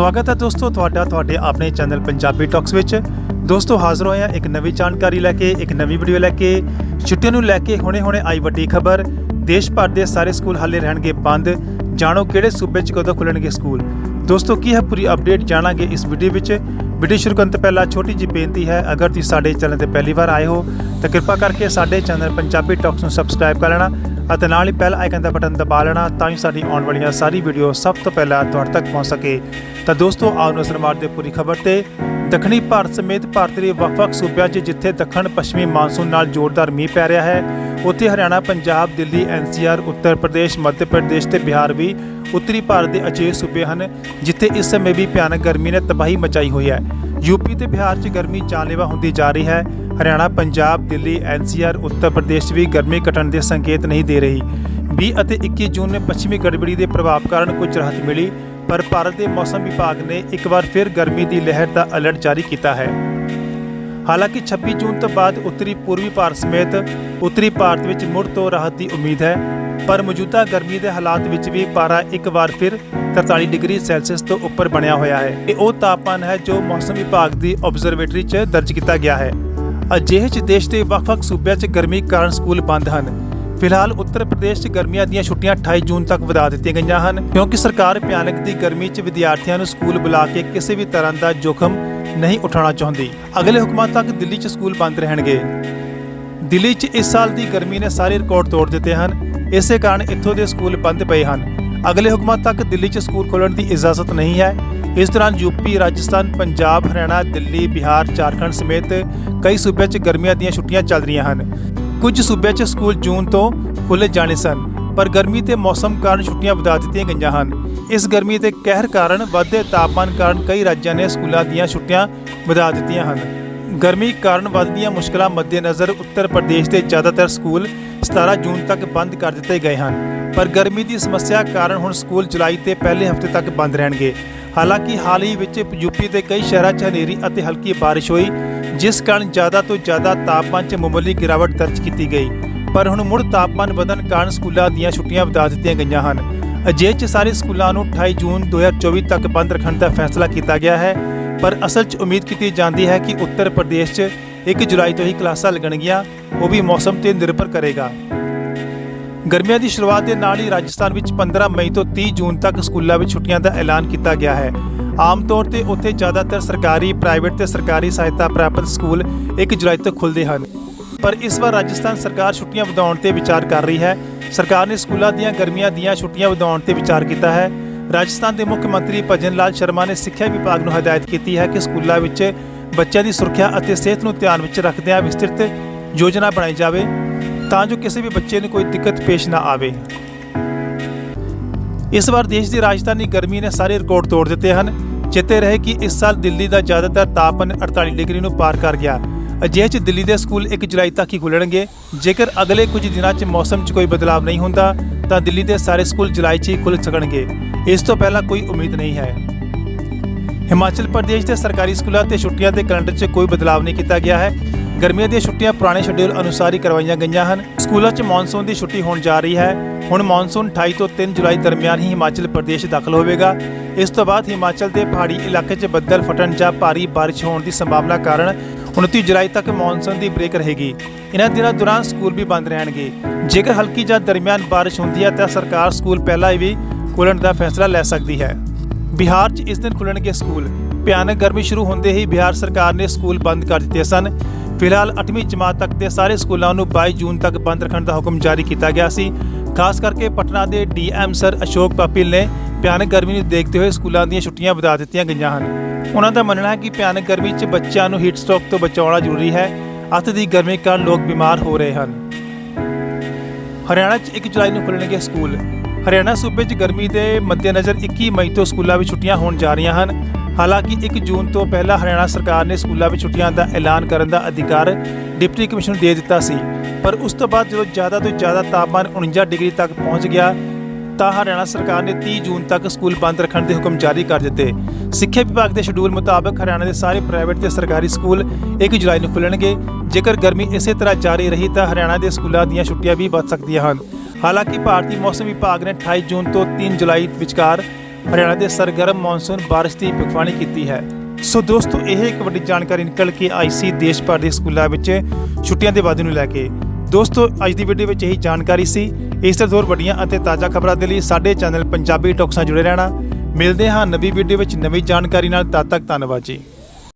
ਸਵਾਗਤ ਹੈ ਦੋਸਤੋ ਤੁਹਾਡਾ ਤੁਹਾਡੇ ਆਪਣੇ ਚੈਨਲ ਪੰਜਾਬੀ ਟਾਕਸ ਵਿੱਚ। ਦੋਸਤੋ ਹਾਜ਼ਰ ਹੋਏ ਹਾਂ ਇੱਕ ਨਵੀਂ ਜਾਣਕਾਰੀ ਲੈ ਕੇ, ਇੱਕ ਨਵੀਂ ਵੀਡੀਓ ਲੈ ਕੇ। ਛੁੱਟੀਆਂ ਨੂੰ ਲੈ ਕੇ ਹੁਣੇ-ਹੁਣੇ ਆਈ ਵੱਡੀ ਖਬਰ, ਦੇਸ਼ ਭਰ ਦੇ ਸਾਰੇ ਸਕੂਲ ਹਾਲੇ ਰਹਿਣਗੇ ਬੰਦ। ਜਾਣੋ ਕਿਹੜੇ ਸੂਬੇ 'ਚ ਕਦੋਂ ਖੁੱਲਣਗੇ ਸਕੂਲ। ਦੋਸਤੋ ਕੀ ਹੈ ਪੂਰੀ ਅਪਡੇਟ ਜਾਣਾਂਗੇ ਇਸ ਵੀਡੀਓ ਵਿੱਚ। ਵੀਡੀਓ ਸ਼ੁਰੂ ਕਰਨ ਤੋਂ ਪਹਿਲਾਂ ਛੋਟੀ ਜਿਹੀ ਬੇਨਤੀ ਹੈ, ਅਗਰ ਤੁਸੀਂ ਸਾਡੇ ਚੈਨਲ ਤੇ ਪਹਿਲੀ ਵਾਰ ਆਏ ਹੋ, ਤਾਂ ਕਿਰਪਾ ਕਰਕੇ ਸਾਡੇ ਚੈਨਲ ਪੰਜਾਬੀ ਟਾਕਸ ਨੂੰ ਸਬਸਕ੍ਰਾਈਬ ਕਰ ਲੈਣਾ। ਅਤੇ ਨਾਲ ਹੀ ਬੈਲ ਆਈਕਨ ਦਾ ਬਟਨ ਦਬਾ ਲੈਣਾ ਤਾਂ ਹੀ ਸਾਡੀ ਆਉਣ ਵਾਲੀਆਂ ਸਾਰੀ ਵੀਡੀਓ ਸਭ ਤੋਂ ਪਹਿਲਾਂ ਤੁਹਾਡੇ ਤੱਕ ਪਹੁੰਚ ਸਕੇ। ਤਾਂ ਦੋਸਤੋ, ਆਓ ਨਜ਼ਰ ਮਾਰਦੇ ਹਾਂ ਪੂਰੀ ਖਬਰ ਤੇ। ਦੱਖਣੀ ਭਾਰਤ ਸਮੇਤ ਭਾਰਤ ਦੇ ਵੱਖ-ਵੱਖ ਸੂਬਿਆਂ 'ਚ ਜਿੱਥੇ ਦੱਖਣ ਪੱਛਮੀ ਮਾਨਸੂਨ ਨਾਲ ਜ਼ੋਰਦਾਰ ਮੀਂਹ ਪੈ ਰਿਹਾ ਹੈ, ਉੱਥੇ ਹਰਿਆਣਾ, ਪੰਜਾਬ, ਦਿੱਲੀ ਐਨਸੀਆਰ ਉੱਤਰ ਪ੍ਰਦੇਸ਼, ਮੱਧ ਪ੍ਰਦੇਸ਼ ਤੇ ਬਿਹਾਰ ਵੀ ਉੱਤਰੀ ਭਾਰਤ ਦੇ ਅਜਿਹੇ ਸੂਬੇ ਹਨ ਜਿੱਥੇ ਇਸ ਸਮੇਂ ਵੀ ਭਿਆਨਕ ਗਰਮੀ ਨੇ ਤਬਾਹੀ ਮਚਾਈ ਹੋਈ ਹੈ। ਯੂਪੀ ਤੇ ਬਿਹਾਰ 'ਚ ਗਰਮੀ ਜਾਨਲੇਵਾ ਹੁੰਦੀ ਜਾ ਰਹੀ ਹੈ। ਹਰਿਆਣਾ, ਪੰਜਾਬ, ਦਿੱਲੀ ਐਨਸੀਆਰ ਉੱਤਰ ਪ੍ਰਦੇਸ਼ ਵੀ ਗਰਮੀ ਘਟਣ ਦੇ ਸੰਕੇਤ ਨਹੀਂ ਦੇ ਰਹੀ। 20 ਅਤੇ 21 ਜੂਨ ਨੂੰ ਪੱਛਮੀ ਗੜਬੜੀ ਦੇ ਪ੍ਰਭਾਵ ਕਾਰਨ ਕੁਝ ਰਾਹਤ ਮਿਲੀ, ਪਰ ਭਾਰਤ ਦੇ ਮੌਸਮ ਵਿਭਾਗ ਨੇ ਇੱਕ ਵਾਰ ਫਿਰ ਗਰਮੀ ਦੀ ਲਹਿਰ ਦਾ ਅਲਰਟ ਜਾਰੀ ਕੀਤਾ ਹੈ। ਹਾਲਾਂਕਿ 26 ਜੂਨ ਤੋਂ ਬਾਅਦ ਉੱਤਰੀ ਪੂਰਬੀ ਭਾਰਤ ਸਮੇਤ ਉੱਤਰੀ ਭਾਰਤ ਵਿੱਚ ਮੁੜ ਤੋਂ ਰਾਹਤ ਦੀ ਉਮੀਦ ਹੈ, ਪਰ ਮੌਜੂਦਾ ਗਰਮੀ ਦੇ ਹਾਲਾਤ ਵਿੱਚ ਵੀ ਪਾਰਾ ਇੱਕ ਵਾਰ ਫਿਰ 43 ਡਿਗਰੀ ਸੈਲਸੀਅਸ ਤੋਂ ਉੱਪਰ ਬਣਿਆ ਹੋਇਆ ਹੈ। ਇਹ ਉਹ ਤਾਪਮਾਨ ਹੈ ਜੋ ਮੌਸਮ ਵਿਭਾਗ ਦੀ ਆਬਜ਼ਰਵੇਟਰੀ 'ਚ ਦਰਜ ਕੀਤਾ ਗਿਆ ਹੈ। ਅਜਿਹੇ 'ਚ ਦੇਸ਼ ਦੇ ਵੱਖ-ਵੱਖ ਸੂਬਿਆਂ 'ਚ ਗਰਮੀ ਕਾਰਨ ਸਕੂਲ ਬੰਦ ਹਨ। ਫਿਲਹਾਲ ਉੱਤਰ ਪ੍ਰਦੇਸ਼ 'ਚ ਗਰਮੀਆਂ ਦੀਆਂ ਛੁੱਟੀਆਂ 28 ਜੂਨ ਤੱਕ ਵਧਾ ਦਿੱਤੀਆਂ ਗਈਆਂ ਹਨ, ਕਿਉਂਕਿ ਸਰਕਾਰ ਭਿਆਨਕ ਦੀ ਗਰਮੀ 'ਚ ਵਿਦਿਆਰਥੀਆਂ ਨੂੰ ਸਕੂਲ ਬੁਲਾ ਕੇ ਕਿਸੇ ਵੀ ਤਰ੍ਹਾਂ ਦਾ ਜੋਖਮ ਨਹੀਂ ਉਠਾਉਣਾ ਚਾਹੁੰਦੀ। ਅਗਲੇ ਹੁਕਮਾਂ ਤੱਕ ਦਿੱਲੀ 'ਚ ਸਕੂਲ ਬੰਦ ਰਹਿਣਗੇ। ਦਿੱਲੀ 'ਚ ਇਸ ਸਾਲ ਦੀ ਗਰਮੀ ਨੇ ਸਾਰੇ ਰਿਕਾਰਡ ਤੋੜ ਦਿੱਤੇ ਹਨ। ਇਸੇ ਕਾਰਨ ਇੱਥੋਂ ਦੇ ਸਕੂਲ ਬੰਦ ਪਏ ਹਨ। ਅਗਲੇ ਹੁਕਮਾਂ ਤੱਕ ਦਿੱਲੀ 'ਚ ਸਕੂਲ ਖੋਲ੍ਹਣ ਦੀ ਇਜਾਜ਼ਤ ਨਹੀਂ ਹੈ। ਇਸ ਦੌਰਾਨ ਯੂਪੀ ਰਾਜਸਥਾਨ, ਪੰਜਾਬ, ਹਰਿਆਣਾ, ਦਿੱਲੀ, ਬਿਹਾਰ, ਝਾਰਖੰਡ ਸਮੇਤ ਕਈ ਸੂਬਿਆਂ 'ਚ ਗਰਮੀਆਂ ਦੀਆਂ ਛੁੱਟੀਆਂ ਚੱਲ ਰਹੀਆਂ ਹਨ। ਕੁਝ ਸੂਬਿਆਂ 'ਚ ਸਕੂਲ ਜੂਨ ਤੋਂ ਖੁੱਲ੍ਹੇ ਜਾਣੇ ਸਨ, ਪਰ ਗਰਮੀ ਤੇ ਮੌਸਮ ਕਾਰਨ ਛੁੱਟੀਆਂ ਵਧਾ ਦਿੱਤੀਆਂ ਗਈਆਂ ਹਨ। ਇਸ ਗਰਮੀ ਤੇ ਕਹਿਰ ਕਾਰਨ ਵਧਦੇ ਤਾਪਮਾਨ ਕਾਰਨ ਕਈ ਰਾਜਾਂ ਨੇ ਸਕੂਲਾਂ ਦੀਆਂ ਛੁੱਟੀਆਂ ਵਧਾ ਦਿੱਤੀਆਂ ਹਨ। ਗਰਮੀ ਕਾਰਨ ਵੱਧਦੀਆਂ ਮੁਸ਼ਕਲਾਂ ਮੱਦੇਨਜ਼ਰ ਉੱਤਰ ਪ੍ਰਦੇਸ਼ ਦੇ ਜ਼ਿਆਦਾਤਰ ਸਕੂਲ 17 ਜੂਨ ਤੱਕ ਬੰਦ ਕਰ ਦਿੱਤੇ ਗਏ ਹਨ। ਪਰ ਗਰਮੀ ਦੀ ਸਮੱਸਿਆ ਕਾਰਨ ਹੁਣ ਸਕੂਲ ਜੁਲਾਈ 'ਤੇ ਪਹਿਲੇ ਹਫ਼ਤੇ ਤੱਕ ਬੰਦ ਰਹਿਣਗੇ। ਹਾਲਾਂਕਿ ਹਾਲ ਹੀ ਵਿੱਚ ਯੂਪੀ ਦੇ ਕਈ ਸ਼ਹਿਰਾਂ 'ਚ ਹਨੇਰੀ ਅਤੇ ਹਲਕੀ ਬਾਰਿਸ਼ ਹੋਈ, ਜਿਸ ਕਾਰਨ ਜ਼ਿਆਦਾ ਤੋਂ ਜ਼ਿਆਦਾ ਤਾਪਮਾਨ 'ਚ ਮਾਮੂਲੀ ਗਿਰਾਵਟ ਦਰਜ ਕੀਤੀ ਗਈ। ਪਰ ਹੁਣ ਮੁੜ ਤਾਪਮਾਨ ਵਧਣ ਕਾਰਨ ਸਕੂਲਾਂ ਦੀਆਂ ਛੁੱਟੀਆਂ ਵਧਾ ਦਿੱਤੀਆਂ ਗਈਆਂ ਹਨ। ਅਜਿਹੇ 'ਚ ਸਾਰੇ ਸਕੂਲਾਂ ਨੂੰ 28 ਜੂਨ 2024 ਤੱਕ ਬੰਦ ਰੱਖਣ ਦਾ ਫੈਸਲਾ ਕੀਤਾ ਗਿਆ ਹੈ। ਪਰ ਅਸਲ 'ਚ ਉਮੀਦ ਕੀਤੀ ਜਾਂਦੀ ਹੈ ਕਿ ਉੱਤਰ ਪ੍ਰਦੇਸ਼ 'ਚ 1 ਜੁਲਾਈ ਤੋਂ ਹੀ ਕਲਾਸਾਂ ਲੱਗਣਗੀਆਂ, ਉਹ ਵੀ ਮੌਸਮ ਤੇ ਨਿਰਭਰ ਕਰੇਗਾ। ਗਰਮੀਆਂ ਦੀ ਸ਼ੁਰੂਆਤ ਦੇ ਨਾਲ ਹੀ ਰਾਜਸਥਾਨ ਵਿੱਚ 15 ਮਈ ਤੋਂ 30 ਜੂਨ ਤੱਕ ਸਕੂਲਾਂ ਵਿੱਚ ਛੁੱਟੀਆਂ ਦਾ ਐਲਾਨ ਕੀਤਾ ਗਿਆ ਹੈ। ਆਮ ਤੌਰ ਤੇ ਉੱਥੇ ਜ਼ਿਆਦਾਤਰ ਸਰਕਾਰੀ, ਪ੍ਰਾਈਵੇਟ ਤੇ ਸਰਕਾਰੀ ਸਹਾਇਤਾ ਪ੍ਰਾਪਤ ਸਕੂਲ 1 ਜੁਲਾਈ ਤੋਂ ਖੁੱਲਦੇ ਹਨ। ਪਰ ਇਸ ਵਾਰ ਰਾਜਸਥਾਨ ਸਰਕਾਰ ਛੁੱਟੀਆਂ ਵਧਾਉਣ ਤੇ ਵਿਚਾਰ ਕਰ ਰਹੀ ਹੈ। ਸਰਕਾਰ ਨੇ ਸਕੂਲਾਂ ਦੀਆਂ ਗਰਮੀਆਂ ਦੀਆਂ ਛੁੱਟੀਆਂ ਵਧਾਉਣ ਤੇ ਵਿਚਾਰ ਕੀਤਾ ਹੈ। ਰਾਜਸਥਾਨ ਦੇ ਮੁੱਖ ਮੰਤਰੀ ਭਜਨ ਲਾਲ ਸ਼ਰਮਾ ਨੇ ਸਿੱਖਿਆ ਵਿਭਾਗ ਨੂੰ ਹਦਾਇਤ ਕੀਤੀ ਹੈ ਕਿ ਸਕੂਲਾਂ ਵਿੱਚ ਬੱਚਿਆਂ ਦੀ ਸੁਰੱਖਿਆ ਅਤੇ ਸਿਹਤ ਨੂੰ ਧਿਆਨ ਵਿੱਚ ਰੱਖਦਿਆਂ ਵਿਸਤ੍ਰਿਤ ਯੋਜਨਾ ਬਣਾਈ ਜਾਵੇ, ਤਾਂ ਜੋ ਕਿਸੇ ਵੀ ਬੱਚੇ ਨੂੰ ਕੋਈ ਦਿੱਕਤ ਪੇਸ਼ ਨਾ ਆਵੇ। ਇਸ ਵਾਰ ਦੇਸ਼ ਦੀ ਰਾਜਧਾਨੀ ਗਰਮੀ ਨੇ ਸਾਰੇ ਰਿਕਾਰਡ ਤੋੜ ਦਿੱਤੇ ਹਨ। ਚੇਤੇ ਰਹੇ ਕਿ ਇਸ ਸਾਲ ਦਿੱਲੀ ਦਾ ਜ਼ਿਆਦਾਤਰ ਤਾਪਮਾਨ 48 ਡਿਗਰੀ ਨੂੰ ਪਾਰ ਕਰ ਗਿਆ। ਅਜਿਹੇ 'ਚ ਦਿੱਲੀ ਦੇ ਸਕੂਲ 1 ਜੁਲਾਈ ਤੱਕ ਹੀ ਖੁੱਲਣਗੇ ਜੇਕਰ ਅਗਲੇ ਕੁਝ ਦਿਨਾਂ 'ਚ ਮੌਸਮ 'ਚ ਕੋਈ ਬਦਲਾਅ ਨਹੀਂ ਹੁੰਦਾ, ਤਾਂ ਦਿੱਲੀ ਦੇ ਸਾਰੇ ਸਕੂਲ ਜੁਲਾਈ 'ਚ ਹੀ ਖੁੱਲ੍ਹ ਸਕਣਗੇ। ਇਸ ਤੋਂ ਪਹਿਲਾਂ ਕੋਈ ਉਮੀਦ ਨਹੀਂ ਹੈ। ਹਿਮਾਚਲ ਪ੍ਰਦੇਸ਼ ਦੇ ਸਰਕਾਰੀ ਸਕੂਲਾਂ ਤੇ ਛੁੱਟੀਆਂ ਦੇ ਕੈਲੰਡਰ 'ਚ ਕੋਈ ਬਦਲਾਅ ਨਹੀਂ ਕੀਤਾ ਗਿਆ ਹੈ। ਗਰਮੀਆਂ ਦੀਆਂ ਛੁੱਟੀਆਂ ਪੁਰਾਣੇ ਸ਼ਡਿਊਲ ਅਨੁਸਾਰ ਹੀ ਕਰਵਾਈਆਂ ਗਈਆਂ ਹਨ। ਸਕੂਲਾਂ 'ਚ ਮੌਨਸੂਨ ਦੀ ਛੁੱਟੀ ਹੋਣ ਜਾ ਰਹੀ ਹੈ। ਹੁਣ ਮੌਨਸੂਨ 28 ਤੋਂ 3 ਜੁਲਾਈ ਦਰਮਿਆਨ ਹੀ ਹਿਮਾਚਲ ਪ੍ਰਦੇਸ਼ ਦਾਖਲ ਹੋਵੇਗਾ। ਇਸ ਤੋਂ ਬਾਅਦ ਹਿਮਾਚਲ ਦੇ ਪਹਾੜੀ ਇਲਾਕੇ 'ਚ ਬੱਦਲ ਫਟਣ ਜਾਂ ਭਾਰੀ ਬਾਰਿਸ਼ ਹੋਣ ਦੀ ਸੰਭਾਵਨਾ ਕਾਰਨ 29 ਜੁਲਾਈ ਤੱਕ ਮੌਨਸੂਨ ਦੀ ਬ੍ਰੇਕ ਰਹੇਗੀ। ਇਹਨਾਂ ਦਿਨਾਂ ਦੌਰਾਨ ਸਕੂਲ ਵੀ ਬੰਦ ਰਹਿਣਗੇ। ਜੇਕਰ ਹਲਕੀ ਜਾਂ ਦਰਮਿਆਨ ਬਾਰਿਸ਼ ਹੁੰਦੀ ਹੈ ਤਾਂ ਸਰਕਾਰ ਸਕੂਲ ਪਹਿਲਾਂ ਹੀ ਵੀ ਖੋਲ੍ਹਣ ਦਾ ਫੈਸਲਾ ਲੈ ਸਕਦੀ ਹੈ। ਬਿਹਾਰ 'ਚ ਇਸ ਦਿਨ ਖੁੱਲਣਗੇ ਸਕੂਲ। ਭਿਆਨਕ ਗਰਮੀ ਸ਼ੁਰੂ ਹੁੰਦੇ ਹੀ ਬਿਹਾਰ ਸਰਕਾਰ ਨੇ ਸਕੂਲ ਬੰਦ ਕਰ ਦਿੱਤੇ ਸਨ। ਫਿਲਹਾਲ 8ਵੀਂ ਜਮਾਤ ਤੱਕ ਦੇ ਸਾਰੇ ਸਕੂਲਾਂ ਨੂੰ 22 ਜੂਨ ਤੱਕ ਬੰਦ ਰੱਖਣ ਦਾ ਹੁਕਮ ਜਾਰੀ ਕੀਤਾ ਗਿਆ ਸੀ। ਖਾਸ ਕਰਕੇ ਪਟਨਾ ਦੇ ਡੀਐਮ ਸਰ ਅਸ਼ੋਕ ਪਾਪਿਲ ਨੇ ਭਿਆਨਕ ਗਰਮੀ ਨੂੰ ਦੇਖਦੇ ਹੋਏ ਸਕੂਲਾਂ ਦੀਆਂ ਛੁੱਟੀਆਂ ਵਧਾ ਦਿੱਤੀਆਂ ਗਈਆਂ ਹਨ। ਉਹਨਾਂ ਦਾ ਮੰਨਣਾ ਹੈ ਕਿ ਭਿਆਨਕ ਗਰਮੀ 'ਚ ਬੱਚਿਆਂ ਨੂੰ ਹੀਟ ਸਟ੍ਰੋਕ ਤੋਂ ਬਚਾਉਣਾ ਜ਼ਰੂਰੀ ਹੈ। ਅੱਤ ਦੀ ਗਰਮੀ ਕਾਰਨ ਲੋਕ ਬਿਮਾਰ ਹੋ ਰਹੇ ਹਨ। ਹਰਿਆਣਾ 'ਚ 1 ਜੁਲਾਈ ਨੂੰ ਖੁੱਲਣਗੇ ਸਕੂਲ। ਹਰਿਆਣਾ ਸੂਬੇ 'ਚ ਗਰਮੀ ਦੇ ਮੱਦੇਨਜ਼ਰ 21 ਮਈ ਤੋਂ ਸਕੂਲਾਂ ਵਿੱਚ ਛੁੱਟੀਆਂ ਹੋਣ ਜਾ ਰਹੀਆਂ ਹਨ। ਹਾਲਾਂਕਿ 1 ਜੂਨ ਤੋਂ ਪਹਿਲਾਂ ਹਰਿਆਣਾ ਸਰਕਾਰ ਨੇ ਸਕੂਲਾਂ ਵਿੱਚ ਛੁੱਟੀਆਂ ਦਾ ਐਲਾਨ ਕਰਨ ਦਾ ਅਧਿਕਾਰ ਡਿਪਟੀ ਕਮਿਸ਼ਨਰ ਨੂੰ ਦੇ ਦਿੱਤਾ ਸੀ। ਪਰ ਉਸ ਤੋਂ ਬਾਅਦ ਜਦੋਂ ਜ਼ਿਆਦਾ ਤੋਂ ਜ਼ਿਆਦਾ ਤਾਪਮਾਨ 49 ਡਿਗਰੀ ਤੱਕ ਪਹੁੰਚ ਗਿਆ, ਤਾਂ ਹਰਿਆਣਾ ਸਰਕਾਰ ਨੇ 30 ਜੂਨ ਤੱਕ ਸਕੂਲ ਬੰਦ ਰੱਖਣ ਦੇ ਹੁਕਮ ਜਾਰੀ ਕਰ ਦਿੱਤੇ। ਸਿੱਖਿਆ ਵਿਭਾਗ ਦੇ ਸ਼ਡਿਊਲ ਮੁਤਾਬਕ ਹਰਿਆਣਾ ਦੇ ਸਾਰੇ ਪ੍ਰਾਈਵੇਟ ਤੇ ਸਰਕਾਰੀ ਸਕੂਲ 1 ਜੁਲਾਈ ਨੂੰ ਖੁੱਲਣਗੇ। ਜੇਕਰ ਗਰਮੀ ਇਸੇ ਤਰ੍ਹਾਂ ਜਾਰੀ ਰਹੀ ਤਾਂ ਹਰਿਆਣਾ ਦੇ ਸਕੂਲਾਂ ਦੀਆਂ ਛੁੱਟੀਆਂ ਵੀ ਵੱਧ ਸਕਦੀਆਂ ਹਨ। ਹਾਲਾਂਕਿ ਭਾਰਤੀ ਮੌਸਮ ਵਿਭਾਗ ਨੇ 28 ਜੂਨ ਤੋਂ 3 ਜੁਲਾਈ ਵਿਚਕਾਰ ਹਰਿਆਣਾ ਦੇ ਸਰਗਰਮ ਮੌਨਸੂਨ ਬਾਰਿਸ਼ ਦੀ ਭਵਿੱਖਬਾਣੀ ਕੀਤੀ ਹੈ। ਸੋ ਦੋਸਤੋ, ਇਹ ਇੱਕ ਵੱਡੀ ਜਾਣਕਾਰੀ ਨਿਕਲ ਕੇ ਆਈ ਸੀ ਦੇਸ਼ ਭਰ ਦੇ ਸਕੂਲਾਂ ਵਿੱਚ ਛੁੱਟੀਆਂ ਦੇ ਵਾਅਦੇ ਨੂੰ ਲੈ ਕੇ। ਦੋਸਤੋ, ਅੱਜ ਦੀ ਵੀਡੀਓ ਵਿੱਚ ਇਹੀ ਜਾਣਕਾਰੀ ਸੀ। ਇਸ ਤਰ੍ਹਾਂ ਹੋਰ ਵੱਡੀਆਂ ਅਤੇ ਤਾਜ਼ਾ ਖਬਰਾਂ ਦੇ ਲਈ ਸਾਡੇ ਚੈਨਲ ਪੰਜਾਬੀ ਟਾਕਸ ਨਾਲ ਜੁੜੇ ਰਹਿਣਾ। ਮਿਲਦੇ ਹਾਂ ਨਵੀਂ ਵੀਡੀਓ ਵਿੱਚ ਨਵੀਂ ਜਾਣਕਾਰੀ ਨਾਲ। ਤਦ ਤੱਕ ਧੰਨਵਾਦ ਜੀ।